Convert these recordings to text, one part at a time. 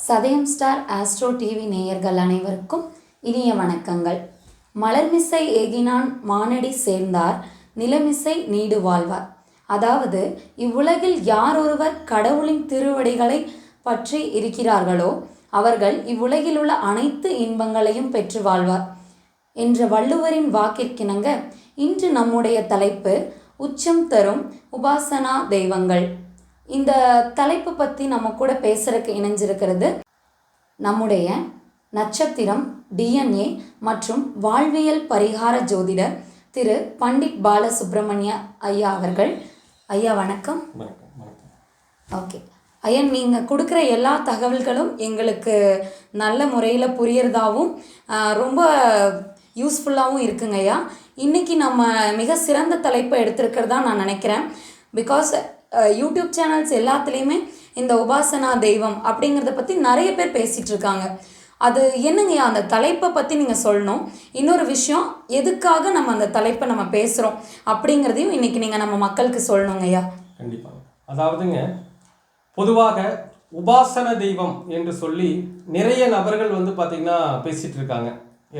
சதயம் star astro TV நேயர்கள் அனைவருக்கும் இனிய வணக்கங்கள். மலர்மிசை ஏகினான் மானடி சேர்ந்தார் நிலமிசை நீடு வாழ்வார். அதாவது இவ்வுலகில் யாரொருவர் கடவுளின் திருவடிகளை பற்றி இருக்கிறார்களோ அவர்கள் இவ்வுலகில் உள்ள அனைத்து இன்பங்களையும் பெற்று வாழ்வார் என்ற வள்ளுவரின் வாக்கிற்கிணங்க இன்று நம்முடைய தலைப்பு உச்சம் தரும் உபாசனா தெய்வங்கள். இந்த தலைப்பு பற்றி நம்ம கூட பேசுறதுக்கு இணைஞ்சிருக்கிறது நம்முடைய நட்சத்திரம் டிஎன்ஏ மற்றும் வாழ்வியல் பரிகார ஜோதிடர் திரு பண்டிட் பாலசுப்ரமணிய ஐயா அவர்கள். ஐயா வணக்கம். ஓகே. ஐயா நீங்கள் கொடுக்குற எல்லா தகவல்களும் எங்களுக்கு நல்ல முறையில் புரியறதாவும் ஆஹ், ரொம்ப யூஸ்ஃபுல்லாகவும் இருக்குங்க ஐயா. இன்றைக்கி நம்ம மிக சிறந்த தலைப்பை எடுத்திருக்கிறதா நான் நினைக்கிறேன். பிகாஸ் யூடியூப் சேனல்ஸ் எல்லாத்துலேயுமே இந்த உபாசனா தெய்வம் அப்படிங்கிறத பற்றி நிறைய பேர் பேசிகிட்டு இருக்காங்க. அது என்னங்கய்யா அந்த தலைப்பை பற்றி நீங்கள் சொல்லணும். இன்னொரு விஷயம் எதுக்காக நம்ம அந்த தலைப்பை நம்ம பேசுகிறோம் அப்படிங்கிறதையும் இன்றைக்கி நீங்கள் நம்ம மக்களுக்கு சொல்லணுங்கய்யா கண்டிப்பாக அதாவதுங்க பொதுவாக உபாசன தெய்வம் என்று சொல்லி நிறைய நபர்கள் வந்து பார்த்திங்கன்னா பேசிகிட்டு இருக்காங்க.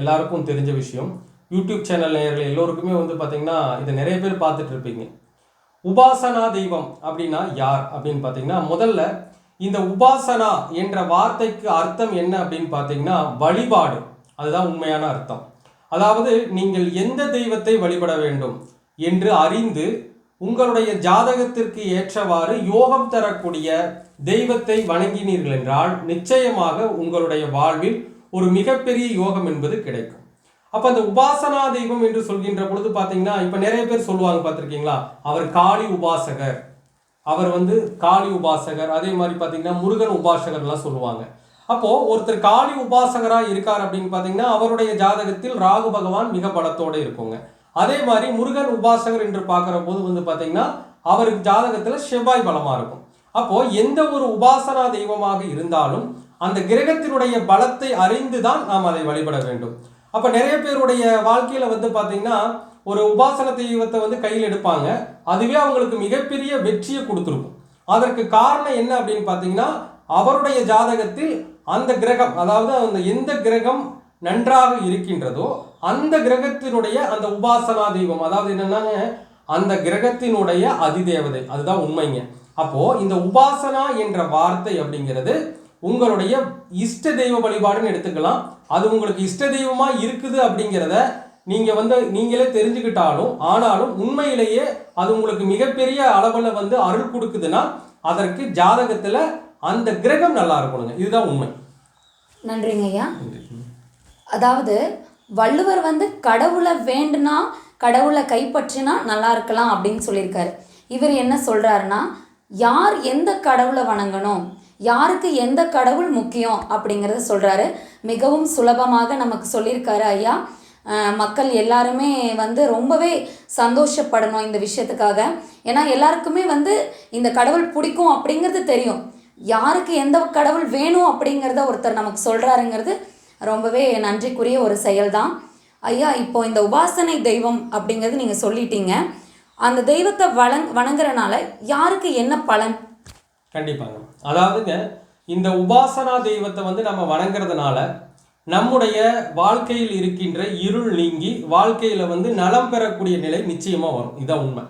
எல்லாருக்கும் தெரிஞ்ச விஷயம். யூடியூப் சேனல் நேயர்கள் எல்லோருக்குமே வந்து பார்த்திங்கன்னா இதை நிறைய பேர் பார்த்துட்டு இருப்பீங்க. உபாசனா தெய்வம் அப்படின்னா யார் அப்படின்னு பார்த்தீங்கன்னா முதல்ல இந்த உபாசனா என்ற வார்த்தைக்கு அர்த்தம் என்ன அப்படின்னு பார்த்தீங்கன்னா வழிபாடு. அதுதான் உண்மையான அர்த்தம். அதாவது நீங்கள் எந்த தெய்வத்தை வழிபட வேண்டும் என்று அறிந்து உங்களுடைய ஜாதகத்திற்கு ஏற்றவாறு யோகம் தரக்கூடிய தெய்வத்தை வணங்கினீர்கள் என்றால் நிச்சயமாக உங்களுடைய வாழ்வில் ஒரு மிகப்பெரிய யோகம் என்பது கிடைக்கும். அப்ப அந்த உபாசனா தெய்வம் என்று சொல்கின்ற பொழுது பாத்தீங்கன்னா இப்ப நிறைய பேர் சொல்லுவாங்க பார்த்திருக்கீங்களா அவர் காளி உபாசகர். அவர் வந்து காளி உபாசகர். அதே மாதிரி பாத்தீங்கன்னா முருகன் உபாசகர்லாம் சொல்லுவாங்க. அப்போ ஒருத்தர் காளி உபாசகரா இருக்கார் அப்படின்னு பாத்தீங்கன்னா அவருடைய ஜாதகத்தில் ராகு பகவான் மிக பலத்தோட இருக்குங்க. அதே மாதிரி முருகன் உபாசகர் என்று பார்க்குற போது வந்து பாத்தீங்கன்னா அவருக்கு ஜாதகத்துல செவ்வாய் பலமா இருக்கும். அப்போ எந்த ஒரு உபாசனா தெய்வமாக இருந்தாலும் அந்த கிரகத்தினுடைய பலத்தை அறிந்து தான் நாம் அதை வழிபட வேண்டும். அப்போ நிறைய பேருடைய வாழ்க்கையில் வந்து பார்த்தீங்கன்னா ஒரு உபாசன தெய்வத்தை வந்து கையில் எடுப்பாங்க. அதுவே அவங்களுக்கு மிகப்பெரிய வெற்றியை கொடுத்துருக்கும். அதற்கு காரணம் என்ன அப்படின்னு பார்த்தீங்கன்னா அவருடைய ஜாதகத்தில் அந்த கிரகம் அதாவது அந்த எந்த கிரகம் நன்றாக இருக்கின்றதோ அந்த கிரகத்தினுடைய அந்த உபாசனா தெய்வம் அதாவது என்னன்னாங்க அந்த கிரகத்தினுடைய அதிதேவதை அதுதான் உண்மைங்க. அப்போ இந்த உபாசனா என்ற வார்த்தை அப்படிங்கிறது உங்களுடைய இஷ்ட தெய்வ வழிபாடுன்னு எடுத்துக்கலாம். அது உங்களுக்கு இஷ்ட தெய்வமா இருக்குது அப்படிங்கிறத நீங்க வந்து நீங்களே தெரிஞ்சுக்கிட்டாலும் ஆனாலும் உண்மையிலேயே அது உங்களுக்கு மிகப்பெரிய அளவுல வந்து அருள் கொடுக்குதுன்னா அதற்கு ஜாதகத்துல அந்த கிரகம் நல்லா இருக்கணுங்க. இதுதான் உண்மை. நன்றிங்க ஐயா. அதாவது வள்ளுவர் வந்து கடவுளை வேண்டுனா கடவுளை கைப்பற்றினா நல்லா இருக்கலாம் அப்படின்னு சொல்லியிருக்காரு. இவர் என்ன சொல்றாருன்னா யார் எந்த கடவுளை வணங்கணும்? யாருக்கு எந்த கடவுள் முக்கியம் அப்படிங்கிறத சொல்கிறாரு மிகவும் சுலபமாக நமக்கு சொல்லியிருக்காரு ஐயா. மக்கள் எல்லாருமே வந்து ரொம்பவே சந்தோஷப்படணும் இந்த விஷயத்துக்காக. ஏன்னா எல்லாருக்குமே வந்து இந்த கடவுள் பிடிக்கும் அப்படிங்கிறது தெரியும். யாருக்கு எந்த கடவுள் வேணும் அப்படிங்கிறத ஒருத்தர் நமக்கு சொல்கிறாருங்கிறது ரொம்பவே நன்றிக்குரிய ஒரு செயல்தான். ஐயா இப்போ இந்த உபாசனை தெய்வம் அப்படிங்கிறது நீங்கள் சொல்லிட்டீங்க. அந்த தெய்வத்தை வணங் வணங்குறனால யாருக்கு என்ன பலன்? கண்டிப்பாக அதாவதுங்க இந்த உபாசனா தெய்வத்தை வந்து நம்ம வணங்குறதுனால நம்முடைய வாழ்க்கையில் இருக்கின்ற இருள் நீங்கி வாழ்க்கையில் வந்து நலம் பெறக்கூடிய நிலை நிச்சயமாக வரும். இதான் உண்மை.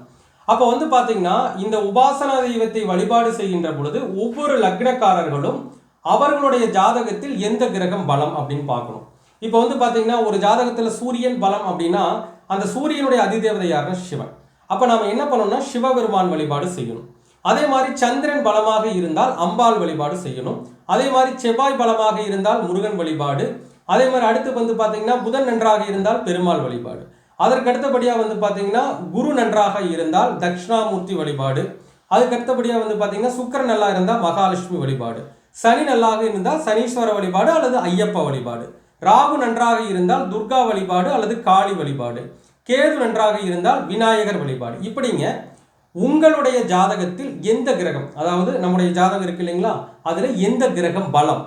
அப்போ வந்து பார்த்தீங்கன்னா இந்த உபாசனா தெய்வத்தை வழிபாடு செய்கின்ற பொழுது ஒவ்வொரு லக்னக்காரர்களும் அவர்களுடைய ஜாதகத்தில் எந்த கிரகம் பலம் அப்படின்னு பார்க்கணும். இப்போ வந்து பார்த்தீங்கன்னா ஒரு ஜாதகத்தில் சூரியன் பலம் அப்படின்னா அந்த சூரியனுடைய அதிதேவதை யாருன்னா சிவன். அப்போ நாம் என்ன பண்ணணும்னா சிவபெருமான் வழிபாடு செய்யணும். அதே மாதிரி சந்திரன் பலமாக இருந்தால் அம்பாள் வழிபாடு செய்யணும். அதே மாதிரி செவ்வாய் பலமாக இருந்தால் முருகன் வழிபாடு. அதே மாதிரி அடுத்து வந்து பார்த்தீங்கன்னா புதன் நன்றாக இருந்தால் பெருமாள் வழிபாடு. அதற்கு அடுத்தபடியாக வந்து பார்த்தீங்கன்னா குரு நன்றாக இருந்தால் தட்சிணாமூர்த்தி வழிபாடு. அதுக்கு அடுத்தபடியாக வந்து பார்த்தீங்கன்னா சுக்கிரன் நல்லா இருந்தால் மகாலட்சுமி வழிபாடு. சனி நல்லாக இருந்தால் சனீஸ்வர வழிபாடு அல்லது ஐயப்ப வழிபாடு. ராகு நன்றாக இருந்தால் துர்கா வழிபாடு அல்லது காளி வழிபாடு. கேது நன்றாக இருந்தால் விநாயகர் வழிபாடு. இப்படிங்க உங்களுடைய ஜாதகத்தில் எந்த கிரகம் அதாவது நம்முடைய ஜாதகம் இருக்கு இல்லைங்களா? அதில் எந்த கிரகம் பலம்?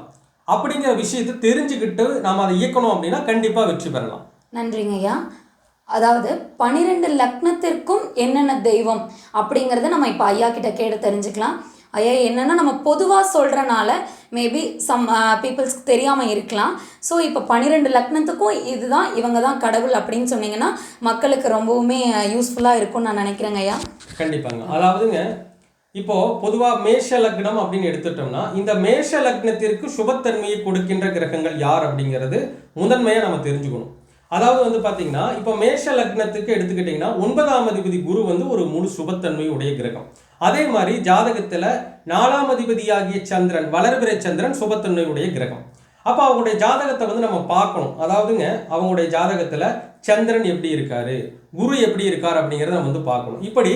அப்படிங்கிற விஷயத்தை தெரிஞ்சுக்கிட்டு நாம் அதை இயக்கணும் அப்படின்னா கண்டிப்பாக வெற்றி பெறலாம். நன்றிங்க ஐயா. அதாவது பனிரெண்டு லக்னத்திற்கும் என்னென்ன தெய்வம் அப்படிங்கிறத நம்ம இப்போ ஐயா கிட்ட கேட்டு தெரிஞ்சுக்கலாம். ஐயா என்னென்னா நம்ம பொதுவாக சொல்கிறனால மேபி சம் பீப்புள்ஸ்க்கு uh, தெரியாமல் இருக்கலாம். ஸோ இப்போ பன்னிரெண்டு லக்னத்துக்கும் இதுதான் இவங்க தான் கடவுள் அப்படின்னு சொன்னீங்கன்னா மக்களுக்கு ரொம்பவுமே uh, யூஸ்ஃபுல்லாக இருக்கும்னு நான் நினைக்கிறேங்க ஐயா. கண்டிப்பாங்க. அதாவதுங்க இப்போது பொதுவாக மேஷ லக்னம் அப்படின்னு எடுத்துட்டோம்னா இந்த மேஷ லக்னத்திற்கு சுபத்தன்மையை கொடுக்கின்ற கிரகங்கள் யார் அப்படிங்கிறது முதன்மையாக நம்ம தெரிஞ்சுக்கணும். அதாவது வந்து பார்த்தீங்கன்னா இப்போ மேஷ லக்னத்துக்கு எடுத்துக்கிட்டிங்கன்னா ஒன்பதாம் அதிபதி குரு வந்து ஒரு முழு சுபத்தன்மை உடைய கிரகம். அதே மாதிரி ஜாதகத்தில் நாலாம் அதிபதியாகிய சந்திரன் வளர்பிறை சந்திரன் சுபத்தன்மையுடைய கிரகம். அப்போ அவங்களுடைய ஜாதகத்தை வந்து நம்ம பார்க்கணும். அதாவதுங்க அவங்களுடைய ஜாதகத்தில் சந்திரன் எப்படி இருக்காரு குரு எப்படி இருக்கார் அப்படிங்கிறத நம்ம வந்து பார்க்கணும். இப்படி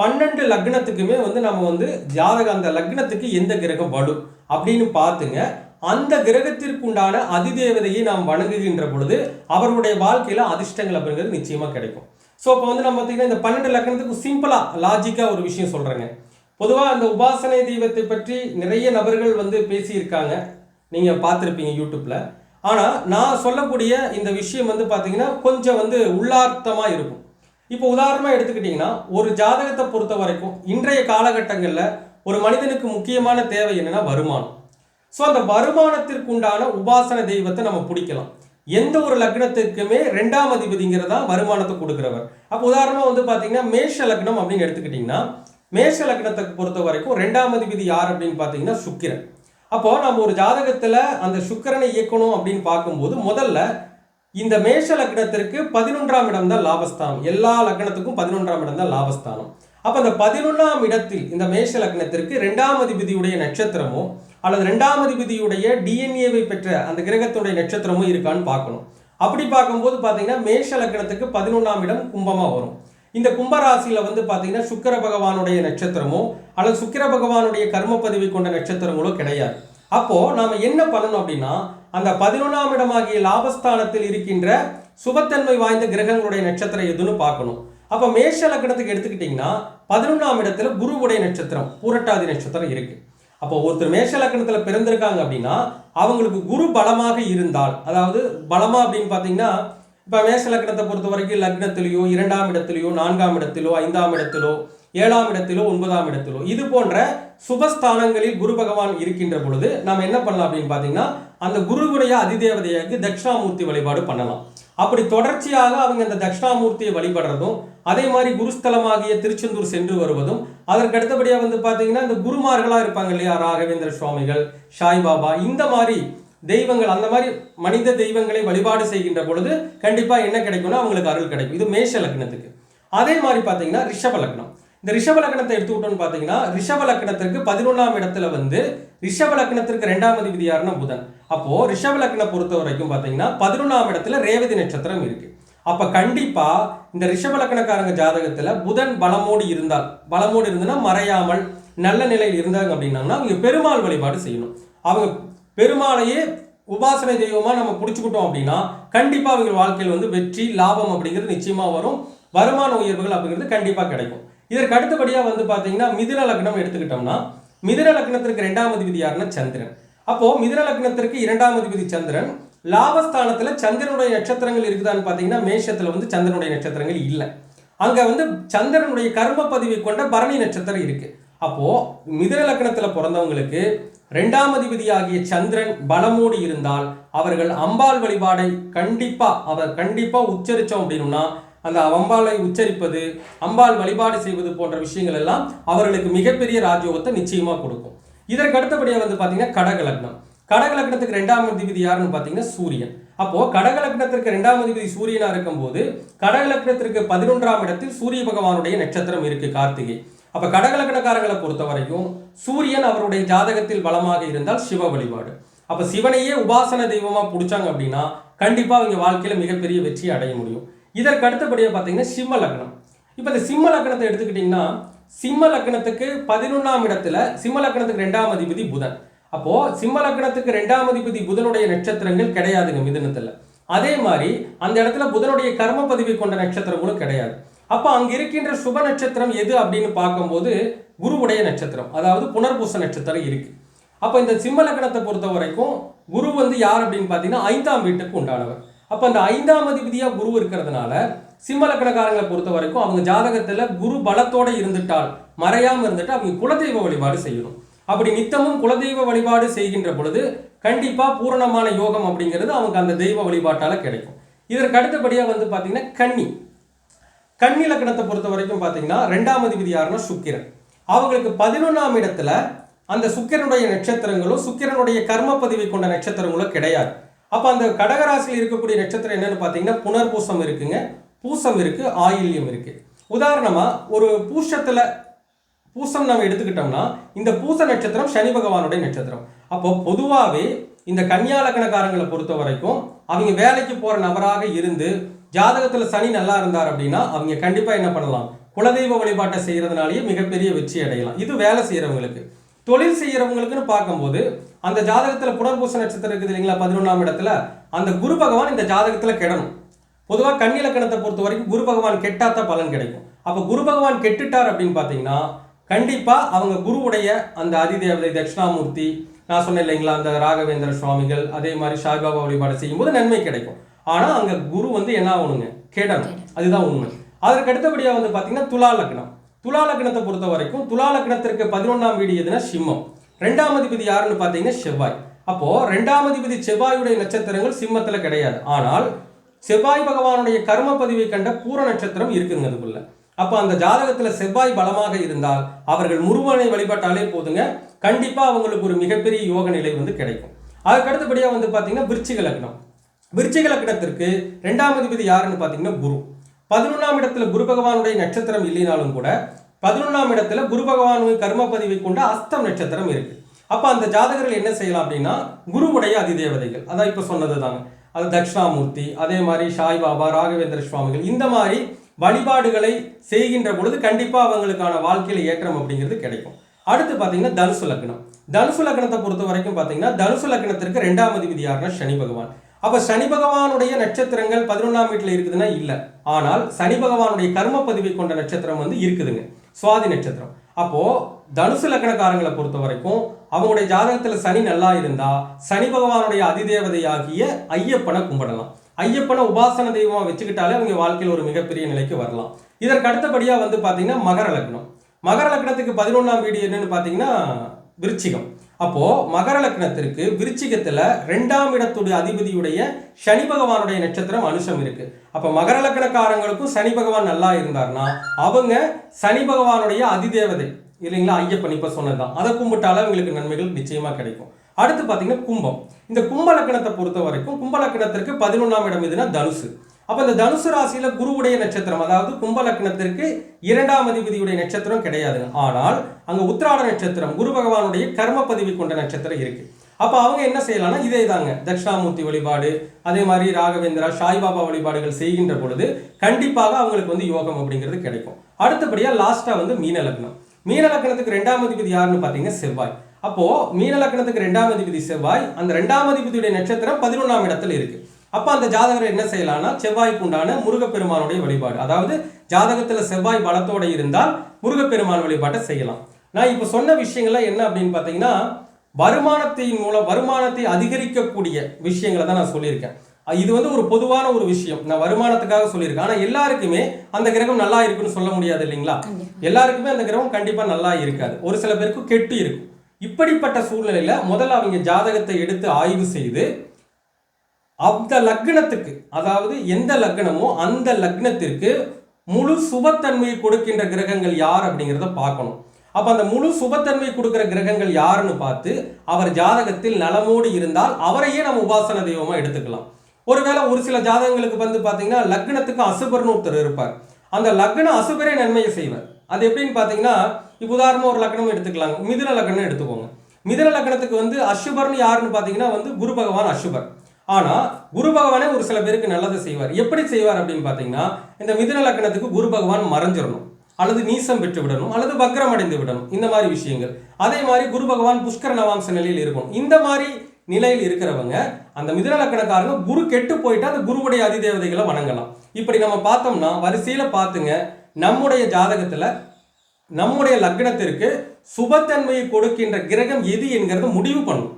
பன்னெண்டு லக்னத்துக்குமே வந்து நம்ம வந்து ஜாதகம் அந்த லக்னத்துக்கு எந்த கிரகம் வடும் அப்படின்னு பார்த்துங்க. அந்த கிரகத்திற்குண்டான அதிதேவதையை நாம் வணங்குகின்ற பொழுது அவர்களுடைய வாழ்க்கையில் அதிர்ஷ்டங்கள் அப்படிங்கிறது நிச்சயமாக கிடைக்கும். ஸோ இப்போ வந்து நம்ம பார்த்தீங்கன்னா இந்த பன்னெண்டு லக்னத்துக்கு சிம்பிளாக லாஜிக்காக ஒரு விஷயம் சொல்கிறேங்க பொதுவாக அந்த உபாசனை தெய்வத்தை பற்றி நிறைய நபர்கள் வந்து பேசியிருக்காங்க. நீங்கள் பார்த்துருப்பீங்க யூடியூப்பில் ஆனால் நான் சொல்லக்கூடிய இந்த விஷயம் வந்து பார்த்தீங்கன்னா கொஞ்சம் வந்து உள்ளார்த்தமாக இருக்கும். இப்போ உதாரணமாக எடுத்துக்கிட்டிங்கன்னா ஒரு ஜாதகத்தை பொறுத்த வரைக்கும் இன்றைய காலகட்டங்களில் ஒரு மனிதனுக்கு முக்கியமான தேவை என்னென்னா வருமானம். ஸோ அந்த வருமானத்திற்கு உண்டான உபாசன தெய்வத்தை நம்ம பிடிக்கலாம். எந்த ஒரு லக்னத்துக்குமே ரெண்டாம் அதிபதிங்கிறதா வருமானத்தை கொடுக்குறவர். அப்போ உதாரணமாக வந்து பார்த்தீங்கன்னா மேஷ லக்னம் அப்படின்னு எடுத்துக்கிட்டிங்கன்னா மேஷ லக்னத்தை பொறுத்த வரைக்கும் ரெண்டாம் அதிபதி யார் அப்படின்னு பார்த்தீங்கன்னா சுக்கிரன். அப்போ நம்ம ஒரு ஜாதகத்தில் அந்த சுக்கிரனை இயக்கணும் அப்படின்னு பார்க்கும்போது முதல்ல இந்த மேஷ லக்னத்திற்கு பதினொன்றாம் இடம் தான் லாபஸ்தானம். எல்லா லக்னத்துக்கும் பதினொன்றாம் இடம் தான் லாபஸ்தானம். அப்போ அந்த பதினொன்றாம் இடத்தில் இந்த மேஷ லக்னத்திற்கு ரெண்டாம் அதிபதியுடைய நட்சத்திரமும் அல்லது ரெண்டாம் அதிபதியுடைய டிஎன்ஏவை பெற்ற அந்த கிரகத்துடைய நட்சத்திரமும் இருக்கான்னு பார்க்கணும். அப்படி பார்க்கும்போது பார்த்தீங்கன்னா மேஷ லக்னத்துக்கு பதினொன்றாம் இடம் கும்பமாக வரும். இந்த கும்பராசியில் வந்து பார்த்தீங்கன்னா சுக்கிர பகவானுடைய நட்சத்திரமோ அல்லது சுக்கர பகவானுடைய கர்ம பதிவை கொண்ட நட்சத்திரங்களோ கிடையாது. அப்போது நாம் என்ன பண்ணணும் அப்படின்னா அந்த பதினொன்றாம் இடமாகிய லாபஸ்தானத்தில் இருக்கின்ற சுபத்தன்மை வாய்ந்த கிரகங்களுடைய நட்சத்திரம் எதுன்னு பார்க்கணும். அப்போ மேஷ லக்னத்துக்கு எடுத்துக்கிட்டிங்கன்னா பதினொன்றாம் இடத்துல குருவுடைய நட்சத்திரம் பூரட்டாதி நட்சத்திரம் இருக்குது அப்போ ஒருத்தர் மேஷ லக்னத்துல பிறந்திருக்காங்க அப்படின்னா அவங்களுக்கு குரு பலமாக இருந்தால் அதாவது பலமா அப்படின்னு பார்த்தீங்கன்னா இப்போ மேஷ லக்னத்தை பொறுத்த வரைக்கும் லக்னத்திலேயோ இரண்டாம் இடத்திலேயோ நான்காம் இடத்திலோ ஐந்தாம் இடத்திலோ ஏழாம் இடத்திலோ ஒன்பதாம் இடத்திலோ இது போன்ற சுபஸ்தானங்களில் குரு பகவான் இருக்கின்ற பொழுது நாம் என்ன பண்ணலாம் அப்படின்னு பார்த்தீங்கன்னா அந்த குருவுடைய அதிதேவதையாக்கு தட்சிணாமூர்த்தி வழிபாடு பண்ணலாம். அப்படி தொடர்ச்சியாக அவங்க அந்த தட்சிணாமூர்த்தியை வழிபடுறதும் அதே மாதிரி குருஸ்தலமாகிய திருச்செந்தூர் சென்று வருவதும் அதற்கு அடுத்தபடியாக வந்து பார்த்தீங்கன்னா இந்த குருமார்களாக இருப்பாங்க இல்லையா? ராகவேந்திர சுவாமிகள் சாய்பாபா இந்த மாதிரி தெய்வங்கள் அந்த மாதிரி மனித தெய்வங்களை வழிபாடு செய்கின்ற பொழுது கண்டிப்பாக என்ன கிடைக்கும்னா அவங்களுக்கு அருள் கிடைக்கும். இது மேஷ லக்னத்துக்கு. அதே மாதிரி பார்த்தீங்கன்னா ரிஷப லக்னம். இந்த ரிஷப லக்னத்தை எடுத்துக்கிட்டோம்னு பார்த்தீங்கன்னா ரிஷப லக்னத்திற்கு பதினொன்றாம் இடத்துல வந்து ரிஷப லக்னத்திற்கு ரெண்டாம் அதிபதி யாருன்னா புதன். அப்போ ரிஷப லக்னம் பொறுத்த வரைக்கும் பார்த்தீங்கன்னா பதினொன்றாம் இடத்துல ரேவதி நட்சத்திரம் இருக்கு. அப்ப கண்டிப்பா இந்த ரிஷபலக்கணக்காரங்க ஜாதகத்தில் ஜாதகத்துல புதன் பலமோடு இருந்தால் பலமோடு இருந்ததுன்னா மறையாமல் நல்ல நிலையில் இருந்தாங்க அப்படின்னாங்கன்னா அவங்க பெருமாள் வழிபாடு செய்யணும். அவங்க பெருமாளையே உபாசனை தெய்வமா நம்ம பிடிச்சிக்கிட்டோம் அப்படின்னா கண்டிப்பா அவங்க வாழ்க்கையில் வந்து வெற்றி லாபம் அப்படிங்கிறது நிச்சயமா வரும். வருமான உயர்வுகள் அப்படிங்கிறது கண்டிப்பா கிடைக்கும். இதற்கு அடுத்தபடியா வந்து பாத்தீங்கன்னா மிதுன லக்னம் எடுத்துக்கிட்டோம்னா மிதுன லக்னத்திற்கு ரெண்டாம் அதிபதி யாருன்னா சந்திரன். அப்போ மிதுன லக்னத்திற்கு இரண்டாம் அதிபதி சந்திரன் லாபஸ்தானத்தில் சந்திரனுடைய நட்சத்திரங்கள் இருக்குதான்னு பார்த்தீங்கன்னா மேஷத்தில் வந்து சந்திரனுடைய நட்சத்திரங்கள் இல்லை. அங்கே வந்து சந்திரனுடைய கர்ம பதிவை கொண்ட பரணி நட்சத்திரம் இருக்குது அப்போது மிதன லக்னத்துல பிறந்தவங்களுக்கு ரெண்டாம் அதிபதியாகிய சந்திரன் பலமோடு இருந்தால் அவர்கள் அம்பாள் வழிபாடை கண்டிப்பாக அவர் கண்டிப்பாக உச்சரித்தோம் அப்படின்னா அந்த அம்பாளை உச்சரிப்பது அம்பாள் வழிபாடு செய்வது போன்ற விஷயங்கள் எல்லாம் அவர்களுக்கு மிகப்பெரிய ராஜயோகத்தை நிச்சயமாக கொடுக்கும். இதற்கு அடுத்தபடியாக வந்து பார்த்தீங்கன்னா கடக லக்னம். கடகலக்கணத்துக்கு ரெண்டாம் அதிபதி யாருன்னு பார்த்தீங்கன்னா சூரியன். அப்போ கடகலக்கணத்திற்கு ரெண்டாம் அதிபதி சூரியனா இருக்கும்போது போது கடகலக்கணத்திற்கு பதினொன்றாம் இடத்தில் சூரிய பகவானுடைய நட்சத்திரம் இருக்கு கார்த்திகை. அப்ப கடகலக்கணக்காரங்களை பொறுத்த வரைக்கும் சூரியன் அவருடைய ஜாதகத்தில் பலமாக இருந்தால் சிவ வழிபாடு. அப்ப சிவனையே உபாசன தெய்வமா பிடிச்சாங்க அப்படின்னா கண்டிப்பா அவங்க வாழ்க்கையில மிகப்பெரிய வெற்றி அடைய முடியும். இதற்கு அடுத்தபடியாக பார்த்தீங்கன்னா சிம்ம லக்னம். இப்போ இந்த சிம்ம லக்னத்தை எடுத்துக்கிட்டிங்கன்னா சிம்ம லக்னத்துக்கு பதினொன்றாம் இடத்துல சிம்ம லக்னத்துக்கு ரெண்டாம் அதிபதி புதன். அப்போ சிம்ம லக்னத்துக்கு ரெண்டாம் அதிபதி புதனுடைய நட்சத்திரங்கள் கிடையாதுங்க மிதுனத்துல. அதே மாதிரி அந்த இடத்துல புதனுடைய கர்ம பதிவை கொண்ட நட்சத்திரங்களும் கிடையாது. அப்போ அங்கே இருக்கின்ற சுப நட்சத்திரம் எது அப்படின்னு பார்க்கும்போது குருவுடைய நட்சத்திரம் அதாவது புனர்பூச நட்சத்திரம் இருக்கு. அப்போ இந்த சிம்ம லக்னத்தை பொறுத்த வரைக்கும் குரு வந்து யார் அப்படின்னு பார்த்தீங்கன்னா ஐந்தாம் வீட்டுக்கு உண்டானவர். அப்போ அந்த ஐந்தாம் அதிபதியாக குரு இருக்கிறதுனால சிம்ம லக்னக்காரங்களை பொறுத்த வரைக்கும் அவங்க ஜாதகத்தில் குரு பலத்தோடு இருந்துட்டால் மறையாமல் இருந்துட்டு அவங்க குலதெய்வ வழிபாடு செய்யணும். அப்படி நித்தமும் குலதெய்வ வழிபாடு செய்கின்ற பொழுது கண்டிப்பாக பூரணமான யோகம் அப்படிங்கிறது அவங்க அந்த தெய்வ வழிபாட்டால் கிடைக்கும். இதற்கு அடுத்தபடியாக வந்து பார்த்தீங்கன்னா கன்னி. கன்னி லக்னத்தை பொறுத்த வரைக்கும் பார்த்தீங்கன்னா ரெண்டாம் அதிபதி யாருன்னா சுக்கிரன். அவங்களுக்கு பதினொன்றாம் இடத்துல அந்த சுக்கிரனுடைய நட்சத்திரங்களும் சுக்கிரனுடைய கர்ம பதிவை கொண்ட நட்சத்திரங்களும் கிடையாது. அப்போ அந்த கடகராசியில் இருக்கக்கூடிய நட்சத்திரம் என்னன்னு பார்த்தீங்கன்னா புனர்பூசம் இருக்குங்க. பூசம் இருக்குது ஆயில்யம் இருக்குது உதாரணமாக ஒரு பூஷத்தில் பூசம் நம்ம எடுத்துக்கிட்டோம்னா இந்த பூச நட்சத்திரம் சனி பகவானுடைய நட்சத்திரம். அப்போ பொதுவாகவே இந்த கன்னியா லக்னக்காரங்களை பொறுத்த வரைக்கும் அவங்க வேலைக்கு போற நபராக இருந்து ஜாதகத்துல சனி நல்லா இருந்தார் அப்படின்னா அவங்க கண்டிப்பா என்ன பண்ணலாம்? குலதெய்வ வழிபாட்டை செய்யறதுனாலேயே மிகப்பெரிய வெற்றி அடையலாம். இது வேலை செய்யறவங்களுக்கு. தொழில் செய்யறவங்களுக்குன்னு பார்க்கும்போது அந்த ஜாதகத்துல புனர்பூச நட்சத்திரம் இருக்குது இல்லைங்களா பதினொன்றாம் இடத்துல அந்த குரு பகவான் இந்த ஜாதகத்துல கெடணும். பொதுவாக கன்னிலக்கணத்தை பொறுத்த வரைக்கும் குரு பகவான் கெட்டாத்த பலன் கிடைக்கும். அப்போ குரு பகவான் கெட்டுட்டார் அப்படின்னு பார்த்தீங்கன்னா கண்டிப்பாக அவங்க குருவுடைய அந்த அதிதேவதை தட்சிணாமூர்த்தி நான் சொன்னேன் இல்லைங்களா அந்த ராகவேந்திர சுவாமிகள் அதே மாதிரி சாய்பாபா வழிபாடு செய்யும்போது நன்மை கிடைக்கும். ஆனால் அங்கே குரு வந்து என்ன ஆகணுங்க? கெடணும். அதுதான் உண்மை. அதற்கு அடுத்தபடியாக வந்து பார்த்தீங்கன்னா துலா லக்னம். துலா லக்னத்தை பொறுத்த வரைக்கும் துலா லக்னத்திற்கு பதினொன்றாம் வீடு எதுனா சிம்மம். ரெண்டாம் அதிபதி யாருன்னு பார்த்தீங்கன்னா செவ்வாய். அப்போ ரெண்டாம் அதிபதி செவ்வாயுடைய நட்சத்திரங்கள் சிம்மத்துல கிடையாது. ஆனால் செவ்வாய் பகவானுடைய கர்ம பதிவை கண்ட பூர நட்சத்திரம் இருக்குங்க அதுக்குள்ள. அப்போ அந்த ஜாதகத்தில் செவ்வாய் பலமாக இருந்தால் அவர்கள் முருகனை வழிபட்டாலே போதுங்க. கண்டிப்பாக அவங்களுக்கு ஒரு மிகப்பெரிய யோக நிலை வந்து கிடைக்கும். அதுக்கு அடுத்தபடியாக வந்து பார்த்தீங்கன்னா விருச்சிக லக்னம். விருச்சிக லக்னத்திற்கு ரெண்டாம் அதிபதி யாருன்னு பார்த்தீங்கன்னா குரு. பதினொன்றாம் இடத்துல குரு பகவானுடைய நட்சத்திரம் இல்லைனாலும் கூட பதினொன்றாம் இடத்துல குரு பகவானுக்கு கர்ம பதிவை கொண்ட அஸ்தம் நட்சத்திரம் இருக்கு. அப்போ அந்த ஜாதகர்கள் என்ன செய்யலாம் அப்படின்னா குருவுடைய அதிதேவதைகள். அதான் இப்போ சொன்னது தாங்க அது தட்சிணாமூர்த்தி அதே மாதிரி சாய்பாபா ராகவேந்திர சுவாமிகள் இந்த மாதிரி வழிபாடுகளை செய்கின்ற பொழுது கண்டிப்பாக அவங்களுக்கான வாழ்க்கையில் ஏற்றம் அப்படிங்கிறது கிடைக்கும். அடுத்து பார்த்தீங்கன்னா தனுசு லக்னம். தனுசு லக்னத்தை பொறுத்த வரைக்கும் பார்த்தீங்கன்னா தனுசு லக்னத்திற்கு ரெண்டாம் அதிபதி யாருன்னா சனி பகவான். அப்போ சனி பகவானுடைய நட்சத்திரங்கள் பதினொன்றாம் வீட்டில் இருக்குதுன்னா இல்லை. ஆனால் சனி பகவானுடைய கர்ம பதிவை கொண்ட நட்சத்திரம் வந்து இருக்குதுங்க. சுவாதி நட்சத்திரம். அப்போது தனுசு லக்னக்காரங்களை பொறுத்த வரைக்கும் அவங்களுடைய ஜாதகத்தில் சனி நல்லா இருந்தால் சனி பகவானுடைய அதிதேவதையாகிய ஐயப்பனை கும்பிடலாம். ஐயப்பனை உபாசன தெய்வமாக வச்சுக்கிட்டாலே அவங்க வாழ்க்கையில் ஒரு மிகப்பெரிய நிலைக்கு வரலாம். இதற்கு அடுத்தபடியாக வந்து பார்த்தீங்கன்னா மகர லக்னம். மகர லக்னத்துக்கு பதினொன்றாம் வீடு என்னன்னு பார்த்தீங்கன்னா விருச்சிகம். அப்போது மகர லக்னத்திற்கு விருச்சிகத்தில் ரெண்டாம் இடத்துடைய அதிபதியுடைய சனி பகவானுடைய நட்சத்திரம் அனுஷம் இருக்கு. அப்போ மகர லக்னக்காரங்களுக்கும் சனி பகவான் நல்லா இருந்தார்னா அவங்க சனி பகவானுடைய அதிதேவதை இல்லைங்களா? ஐயப்பன் இப்போ சொன்னதுதான். அதை கும்பிட்டாலே அவங்களுக்கு நன்மைகள் நிச்சயமாக கிடைக்கும். அடுத்து பார்த்தீங்கன்னா கும்பம். இந்த கும்ப லக்னத்தை பொறுத்த வரைக்கும் கும்ப லக்னத்திற்கு பதினொன்றாம் இடம் எதுனா தனுசு. அப்போ இந்த தனுசு ராசியில் குருவுடைய நட்சத்திரம் அதாவது கும்ப லக்னத்திற்கு இரண்டாம் அதிபதியுடைய நட்சத்திரம் கிடையாதுங்க. ஆனால் அங்கே உத்திராட நட்சத்திரம் குரு பகவானுடைய கர்ம பதிவு கொண்ட நட்சத்திரம் இருக்கு. அப்போ அவங்க என்ன செய்யலாம்னா இதே தாங்க. தட்சிணாமூர்த்தி வழிபாடு அதே மாதிரி ராகவேந்திரா சாய்பாபா வழிபாடுகள் செய்கின்ற பொழுது கண்டிப்பாக அவங்களுக்கு வந்து யோகம் அப்படிங்கிறது கிடைக்கும். அடுத்தபடியாக லாஸ்ட்டாக வந்து மீன லக்னம். மீன லக்னத்துக்கு ரெண்டாம் அதிபதி யாருன்னு பார்த்தீங்கன்னா செவ்வாய். அப்போ மீன லக்னத்துக்கு ரெண்டாம் அதிபதி செவ்வாய் அந்த ரெண்டாம் அதிபதியுடைய நட்சத்திரம் பதினொன்றாம் இடத்துல இருக்கு. அப்ப அந்த ஜாதகர் என்ன செய்யலாம்னா செவ்வாய்க்கு உண்டான முருகப்பெருமானுடைய வழிபாடு. அதாவது ஜாதகத்துல செவ்வாய் பலத்தோட இருந்தால் முருகப்பெருமான் வழிபாட்டை செய்யலாம். நான் இப்ப சொன்ன விஷயங்கள்லாம் என்ன அப்படின்னு பாத்தீங்கன்னா வருமானத்தின் மூலம் வருமானத்தை அதிகரிக்கக்கூடிய விஷயங்களை தான் நான் சொல்லியிருக்கேன். இது வந்து ஒரு பொதுவான ஒரு விஷயம். நான் வருமானத்துக்காக சொல்லியிருக்கேன். ஆனா எல்லாருக்குமே அந்த கிரகம் நல்லா இருக்குன்னு சொல்ல முடியாது இல்லைங்களா? எல்லாருக்குமே அந்த கிரகம் கண்டிப்பா நல்லா இருக்காது. ஒரு சில பேருக்கு கெட்டு இருக்கும். இப்படிப்பட்ட சூழ்நிலையில் முதல்ல அவங்க ஜாதகத்தை எடுத்து ஆய்வு செய்து அந்த லக்னத்துக்கு அதாவது எந்த லக்னமோ அந்த லக்னத்திற்கு முழு சுபத்தன்மையை கொடுக்கின்ற கிரகங்கள் யார் அப்படிங்கிறத பார்க்கணும். அப்போ அந்த முழு சுபத்தன்மை கொடுக்குற கிரகங்கள் யாருன்னு பார்த்து அவர் ஜாதகத்தில் நலமோடு இருந்தால் அவரையே நம்ம உபாசன தெய்வமாக எடுத்துக்கலாம். ஒருவேளை ஒரு சில ஜாதகங்களுக்கு வந்து பார்த்தீங்கன்னா லக்னத்துக்கு அசுபர்னு ஒருத்தர் இருப்பார். அந்த லக்ன அசுபரே நன்மையை செய்வார். அது எப்படின்னு பார்த்தீங்கன்னா இப்போ உதாரணமாக ஒரு லக்னம் எடுத்துக்கலாங்க. மிதுன லக்னம் எடுத்துக்கோங்க. மிதுன லக்னத்துக்கு வந்து அசுபர்னு யாருன்னு பார்த்தீங்கன்னா வந்து குரு பகவான் அசுபர். ஆனால் குரு பகவானே ஒரு சில பேருக்கு நல்லதை செய்வார். எப்படி செய்வார் அப்படின்னு பார்த்தீங்கன்னா இந்த மிதுன லக்னத்துக்கு குரு பகவான் மறைஞ்சிடணும். அல்லது நீசம் பெற்று விடணும். அல்லது வக்ரம் அடைந்து விடணும். இந்த மாதிரி விஷயங்கள். அதே மாதிரி குரு பகவான் புஷ்கர நவாம்ச நிலையில் இருக்கணும். இந்த மாதிரி நிலையில் இருக்கிறவங்க அந்த மிதுன லக்கணக்காரங்க குரு கெட்டு போயிட்டா அந்த குருவுடைய அதிதேவதைகளை வணங்கலாம். இப்படி நம்ம பார்த்தோம்னா வரிசையில் பார்த்துங்க நம்முடைய ஜாதகத்தில் நம்முடைய லக்னத்திற்கு சுபத்தன்மையை கொடுக்கின்ற கிரகம் எது என்கிறத முடிவு பண்ணும்.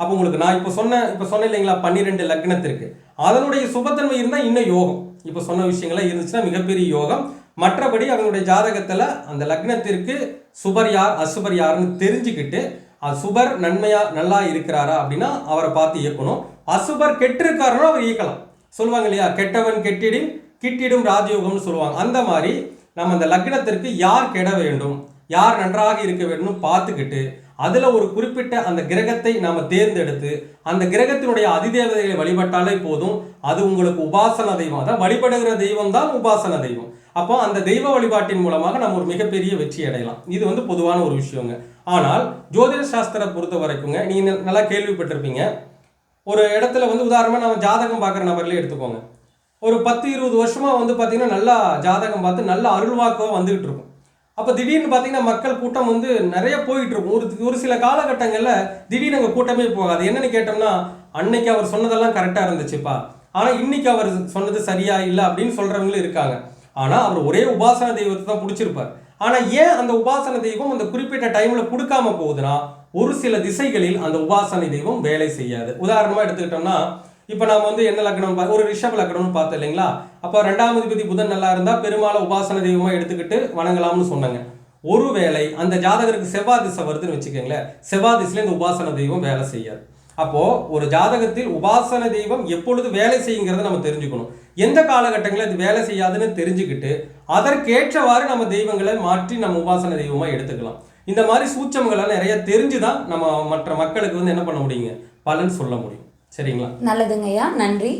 அப்போ உங்களுக்கு நான் இப்போ சொன்ன இப்போ சொன்னேன் இல்லைங்களா பன்னிரெண்டு லக்னத்திற்கு. அதனுடைய சுபத்தன்மை இருந்தால் இன்னும் யோகம். இப்போ சொன்ன விஷயங்கள்லாம் இருந்துச்சுன்னா மிகப்பெரிய யோகம். மற்றபடி அவங்களுடைய ஜாதகத்தில் அந்த லக்னத்திற்கு சுபர் யார் அசுபர் யாருன்னு தெரிஞ்சுக்கிட்டு அது சுபர் நன்மையா நல்லா இருக்கிறாரா அப்படின்னா அவரை பார்த்து இயக்கணும். அசுபர் கெட்டிருக்காருன்னா அவர் இயக்கலாம். சொல்லுவாங்க இல்லையா கெட்டவன் கெட்டிடின் கிட்டிடும் ராஜயோகம்னு சொல்லுவாங்க. அந்த மாதிரி நம்ம அந்த லக்னத்திற்கு யார் கெட வேண்டும்? யார் நன்றாக இருக்க வேண்டும் பார்த்துக்கிட்டு அதில் ஒரு குறிப்பிட்ட அந்த கிரகத்தை நாம் தேர்ந்தெடுத்து அந்த கிரகத்தினுடைய அதிதேவதைகளை வழிபட்டாலே போதும் அது உங்களுக்கு உபாசன தெய்வம். அதான் வழிபடுகிற தெய்வம் தான் உபாசன தெய்வம். அப்போ அந்த தெய்வ வழிபாட்டின் மூலமாக நம்ம ஒரு மிகப்பெரிய வெற்றி அடையலாம். இது வந்து பொதுவான ஒரு விஷயங்க. ஆனால் ஜோதிட சாஸ்திரம் பொறுத்த வரைக்குங்க நீங்கள் நல்லா கேள்விப்பட்டிருப்பீங்க. ஒரு இடத்துல வந்து உதாரணமாக நம்ம ஜாதகம் பார்க்குற நபர்களே எடுத்துக்கோங்க. ஒரு பத்து இருபது வருஷமாக வந்து பார்த்தீங்கன்னா நல்லா ஜாதகம் பார்த்து நல்ல அருள்வாக்கோ வந்துக்கிட்டு இருக்கும். அப்போ திடீர்னு பார்த்தீங்கன்னா மக்கள் கூட்டம் வந்து நிறைய போயிட்டு இருக்கும். ஒரு ஒரு சில காலகட்டங்களில் திடீர்னு அங்கே கூட்டமே போகாது. என்னன்னு கேட்டோம்னா அன்னைக்கு அவர் சொன்னதெல்லாம் கரெக்டாக இருந்துச்சுப்பா. ஆனால் இன்னைக்கு அவர் சொன்னது சரியா இல்லை அப்படின்னு சொல்கிறவங்களும் இருக்காங்க. ஆனால் அவர் ஒரே உபாசன தெய்வத்தை தான் பிடிச்சிருப்பார். ஆனால் ஏன் அந்த உபாசன தெய்வம் அந்த குறிப்பிட்ட டைமில் கொடுக்காம போகுதுன்னா ஒரு சில திசைகளில் அந்த உபாசனை தெய்வம் வேலை செய்யாது. உதாரணமாக எடுத்துக்கிட்டோம்னா இப்போ நம்ம வந்து என்ன லக்னம் பா- ஒரு ரிஷப லக்னம்னு பார்த்தோம் இல்லைங்களா? அப்போ ரெண்டாம் அதிபதி புதன் நல்லா இருந்தால் பெருமாளை உபாசன தெய்வமாக எடுத்துக்கிட்டு வணங்கலாம்னு சொன்னாங்க. ஒருவேளை அந்த ஜாதகருக்கு செவ்வாய் திசை வருதுன்னு வச்சுக்கோங்களேன். செவ்வாய் இந்த உபாசன தெய்வம் வேலை செய்யாது. அப்போ ஒரு ஜாதகத்தில் உபாசன தெய்வம் எப்பொழுது வேலை செய்யுங்கிறத நம்ம தெரிஞ்சுக்கணும். எந்த காலகட்டங்களில் அது வேலை செய்யாதுன்னு தெரிஞ்சுக்கிட்டு அதற்கேற்றவாறு நம்ம தெய்வங்களை மாற்றி நம்ம உபாசன தெய்வமாக எடுத்துக்கலாம். இந்த மாதிரி சூச்சம்களை நிறைய தெரிஞ்சு தான் நம்ம மற்ற மக்களுக்கு வந்து என்ன பண்ண முடியுங்க? பலன் சொல்ல முடியும். சரிங்களா? நல்லதுங்க ஐயா நன்றி.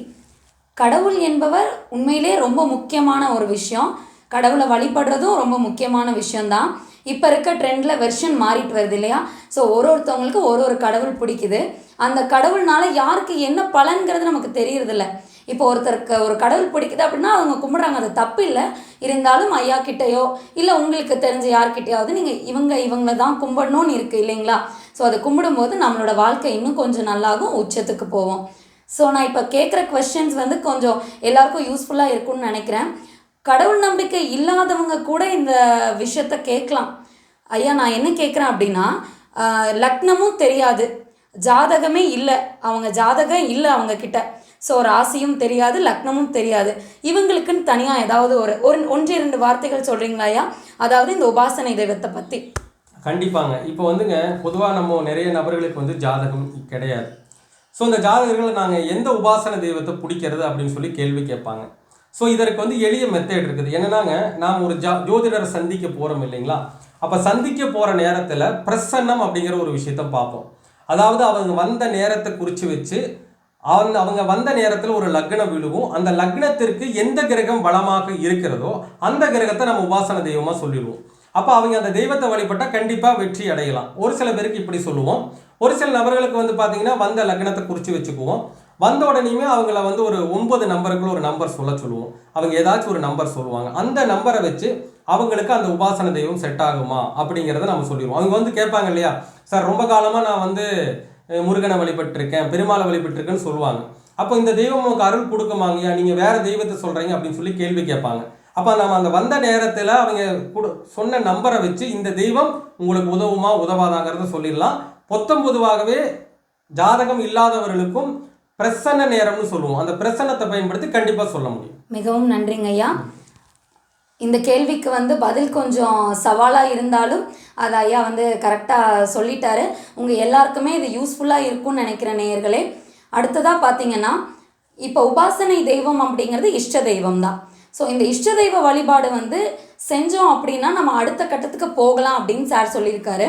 கடவுள் என்பவர் உண்மையிலே ரொம்ப முக்கியமான ஒரு விஷயம். கடவுளை வழிபடுறதும் ரொம்ப முக்கியமான விஷயம்தான். இப்போ இருக்க ட்ரெண்டில் வெர்ஷன் மாறிட்டு வருது இல்லையா? ஸோ ஒரு ஒருத்தவங்களுக்கு ஒரு ஒரு கடவுள் பிடிக்குது. அந்த கடவுள்னால யாருக்கு என்ன பலன்கிறது நமக்கு தெரியறதில்ல. இப்போ ஒருத்தருக்கு ஒரு கடவுள் பிடிக்குது அப்படின்னா அவங்க கும்பிட்றாங்க அது தப்பு இல்லை இருந்தாலும் ஐயா கிட்டேயோ இல்லை உங்களுக்கு தெரிஞ்ச யார்கிட்டயாவது நீங்கள் இவங்க இவங்கள தான் கும்பிடணும்னு இருக்குது இல்லைங்களா? ஸோ அதை கும்பிடும்போது நம்மளோட வாழ்க்கை இன்னும் கொஞ்சம் நல்லாகும் உச்சத்துக்கு போவோம். ஸோ நான் இப்போ கேட்குற கொஸ்டின்ஸ் வந்து கொஞ்சம் எல்லாருக்கும் யூஸ்ஃபுல்லாக இருக்கும்னு நினைக்கிறேன். கடவுள் நம்பிக்கை இல்லாதவங்க கூட இந்த விஷயத்த கேட்கலாம். ஐயா நான் என்ன கேட்குறேன் அப்படின்னா லக்னமும் தெரியாது. ஜாதகமே இல்லை. அவங்க ஜாதகம் இல்லை அவங்க கிட்ட. ஸோ ராசியும் தெரியாது லக்னமும் தெரியாது. இவங்களுக்குன்னு தனியாக ஏதாவது ஒரு ஒரு ஒன்று இரண்டு வார்த்தைகள் சொல்கிறீங்களா ஐயா? அதாவது இந்த உபாசனை தெய்வத்தை பற்றி கண்டிப்பாங்க. இப்போ வந்துங்க பொதுவாக நம்ம நிறைய நபர்களுக்கு வந்து ஜாதகம் கிடையாது. ஸோ இந்த ஜாதகர்களை நாங்கள் எந்த உபாசன தெய்வத்தை பிடிக்கிறது அப்படின்னு சொல்லி கேள்வி கேட்பாங்க. ஸோ இதற்கு வந்து எளிய மெத்தேட் இருக்குது. என்னன்னாங்க நாம் ஒரு ஜா ஜோதிடரை சந்திக்க போகிறோம் இல்லைங்களா? அப்போ சந்திக்க போகிற நேரத்தில் பிரசன்னம் அப்படிங்கிற ஒரு விஷயத்த பார்ப்போம். அதாவது அவங்க வந்த நேரத்தை குறித்து வச்சு அவங்க அவங்க வந்த நேரத்தில் ஒரு லக்னம் விழுவும் அந்த லக்னத்திற்கு எந்த கிரகம் வளமாக இருக்கிறதோ அந்த கிரகத்தை நம்ம உபாசன தெய்வமாக சொல்லிடுவோம். அப்போ அவங்க அந்த தெய்வத்தை வழிபட்டால் கண்டிப்பாக வெற்றி அடையலாம். ஒரு சில பேருக்கு இப்படி சொல்லுவோம். ஒரு சில நபர்களுக்கு வந்து பார்த்தீங்கன்னா வந்த லக்னத்தை குறித்து வச்சுக்குவோம். வந்த உடனேயுமே அவங்கள வந்து ஒரு ஒன்பது நம்பருக்குள்ள ஒரு நம்பர் சொல்ல சொல்லுவோம். அவங்க ஏதாச்சும் ஒரு நம்பர் சொல்லுவாங்க. அந்த நம்பரை வச்சு அவங்களுக்கு அந்த உபாசன தெய்வம் செட் ஆகுமா அப்படிங்கிறத நம்ம சொல்லிடுவோம். அவங்க வந்து கேட்பாங்க இல்லையா? சார் ரொம்ப காலமாக நான் வந்து முருகனை வழிபட்டிருக்கேன் பெருமாளை வழிபட்டிருக்கேன்னு சொல்லுவாங்க. அப்போ இந்த தெய்வம் உங்களுக்கு அருள் கொடுக்குமாங்கய்யா? நீங்கள் வேறு தெய்வத்தை சொல்கிறீங்க அப்படின்னு சொல்லி கேள்வி கேட்பாங்க. அப்போ நம்ம அங்கே வந்த நேரத்தில் அவங்க கொடு சொன்ன நம்பரை வச்சு இந்த தெய்வம் உங்களுக்கு உதவுமா உதவாதாங்கிறத சொல்லிடலாம். பொத்தம் பொதுவாகவே ஜாதகம் இல்லாதவர்களுக்கும் பிரசன்ன நேரம்னு சொல்லுவோம். அந்த பிரசன்னத்தை பயன்படுத்தி கண்டிப்பாக சொல்ல முடியும். மிகவும் நன்றிங்க ஐயா. இந்த கேள்விக்கு வந்து பதில் கொஞ்சம் சவாலாக இருந்தாலும் அது ஐயா வந்து கரெக்டாக சொல்லிட்டாரு. உங்கள் எல்லாருக்குமே இது யூஸ்ஃபுல்லாக இருக்கும்னு நினைக்கிற நேயர்களே அடுத்ததாக பார்த்தீங்கன்னா இப்போ உபாசனை தெய்வம் அப்படிங்கிறது இஷ்ட தெய்வம் தான் ஸோ இந்த இஷ்ட தெய்வ வழிபாடு வந்து செஞ்சோம் அப்படின்னா நம்ம அடுத்த கட்டத்துக்கு போகலாம் அப்படின்னு சார் சொல்லியிருக்காரு.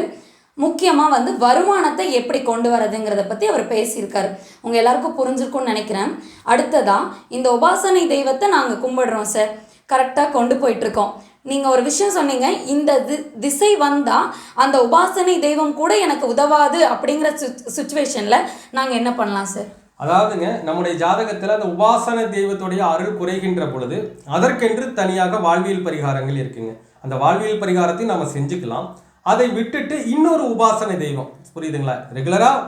முக்கியமாக வந்து வருமானத்தை எப்படி கொண்டு வரதுங்கிறத பற்றி அவர் பேசியிருக்காரு. உங்கள் எல்லாருக்கும் புரிஞ்சிருக்கும்னு நினைக்கிறேன். அடுத்ததாக இந்த உபாசனை தெய்வத்தை நாங்கள் கும்பிடுறோம் சார். கரெக்டாக கொண்டு போயிட்டுருக்கோம். நீங்கள் ஒரு விஷயம் சொன்னீங்க இந்த தி திசை வந்தால் அந்த உபாசனை தெய்வம் கூட எனக்கு உதவாது அப்படிங்கிற சுச்சுவேஷனில் நாங்கள் என்ன பண்ணலாம் சார்? அதாவதுங்க நம்முடைய ஜாதகத்தில் அந்த உபாசன தெய்வத்துடைய அருள் குறைகின்ற பொழுது அதற்கென்று தனியாக வாழ்வியல் பரிகாரங்கள் இருக்குங்க. அந்த வாழ்வியல் பரிகாரத்தையும் நம்ம செஞ்சுக்கலாம். அதை விட்டுட்டு இன்னொரு உபாசனை தெய்வம் புரியுதுங்களா? ரெகுலராக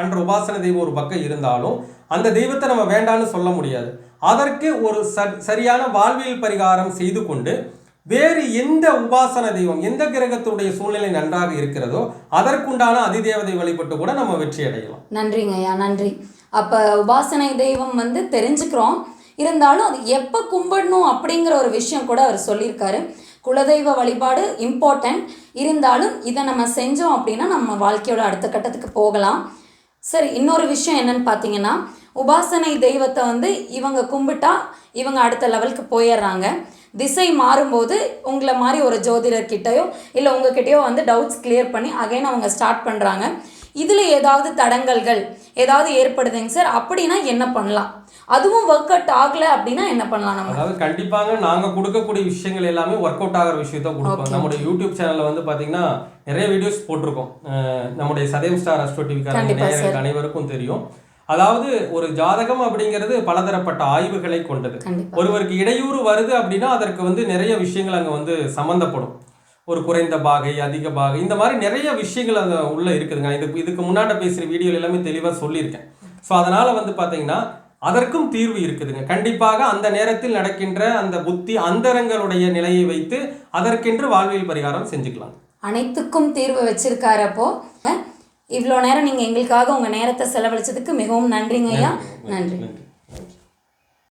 பண்ணுற உபாசன தெய்வம் ஒரு பக்கம் இருந்தாலும் அந்த தெய்வத்தை நம்ம வேண்டான்னு சொல்ல முடியாது. அதற்கு ஒரு ச- சரியான வாழ்வியல் பரிகாரம் செய்து கொண்டு வேறு எந்த உபாசன தெய்வம் எந்த கிரகத்துடைய சூழ்நிலை நன்றாக இருக்கிறதோ அதற்குண்டான அதிதேவதை வழிபட்டு கூட நம்ம வெற்றி அடையலாம். நன்றிங்க ஐயா நன்றி. அப்போ உபாசனை தெய்வம் வந்து தெரிஞ்சுக்கிறோம். இருந்தாலும் அது எப்போ கும்பிடணும் அப்படிங்கிற ஒரு விஷயம் கூட அவர் சொல்லியிருக்காரு. குலதெய்வ வழிபாடு இம்பார்ட்டன்ட் இருந்தாலும் இதை நம்ம செஞ்சோம் அப்படின்னா நம்ம வாழ்க்கையோட அடுத்த கட்டத்துக்கு போகலாம். சரி இன்னொரு விஷயம் என்னன்னு பார்த்தீங்கன்னா உபாசனை தெய்வத்தை வந்து இவங்க கும்பிட்டா இவங்க அடுத்த லெவலுக்கு போயிடுறாங்க. திசை மாறும்போது உங்களை மாதிரி ஒரு ஜோதிடர்கிட்டயோ இல்லை உங்ககிட்டயோ வந்து டவுட்ஸ் கிளியர் பண்ணி அகைன் அவங்க ஸ்டார்ட் பண்ணுறாங்க இதில் ஏதாவது தடங்கல்கள் ஏதாவது ஏற்படுதுங்க சார். அப்படின்னா என்ன பண்ணலாம்? அதுவும் ஒர்க் அவுட் ஆகலை அப்படின்னா என்ன பண்ணலாம் நம்ம? அதாவது கண்டிப்பாங்க நாங்க கொடுக்கக்கூடிய விஷயங்கள் எல்லாமே ஒர்க் அவுட் ஆகிற விஷயத்த கொடுப்போம். நம்முடைய யூடியூப் சேனல்ல வந்து பாத்தீங்கன்னா நிறைய வீடியோஸ் போட்டிருக்கோம். நம்முடைய சதயம் ஸ்டார் அஸ்ட்ரோ டிவிக்காரங்க அனைவருக்கும் தெரியும். அதாவது ஒரு ஜாதகம் அப்படிங்கிறது பலதரப்பட்ட ஆய்வுகளை கொண்டது. ஒருவருக்கு இடையூறு வருது அப்படின்னா அதற்கு வந்து நிறைய விஷயங்கள் அங்க வந்து சம்மந்தப்படும் ஒரு குறைந்த பாகை அதிக பாகை இந்த மாதிரி நிறைய விஷயங்கள் அங்கே உள்ள இருக்குதுங்க. இது இதுக்கு முன்னாடி பேசுகிற வீடியோ எல்லாமே தெளிவாக சொல்லியிருக்கேன். ஸோ அதனால வந்து பார்த்தீங்கன்னா அதற்கும் தீர்வு இருக்குதுங்க. கண்டிப்பாக அந்த நேரத்தில் நடக்கின்ற அந்த புத்தி அந்தரங்களுடைய நிலையை வைத்து அதற்கென்று வாழ்வியல் பரிகாரம் செஞ்சுக்கலாம். அனைத்துக்கும் தீர்வு வச்சிருக்காரு அப்போ. இவ்வளோ நேரம் நீங்கள் எங்களுக்காக உங்கள் நேரத்தை செலவழிச்சதுக்கு மிகவும் நன்றிங்க ஐயா. நன்றி.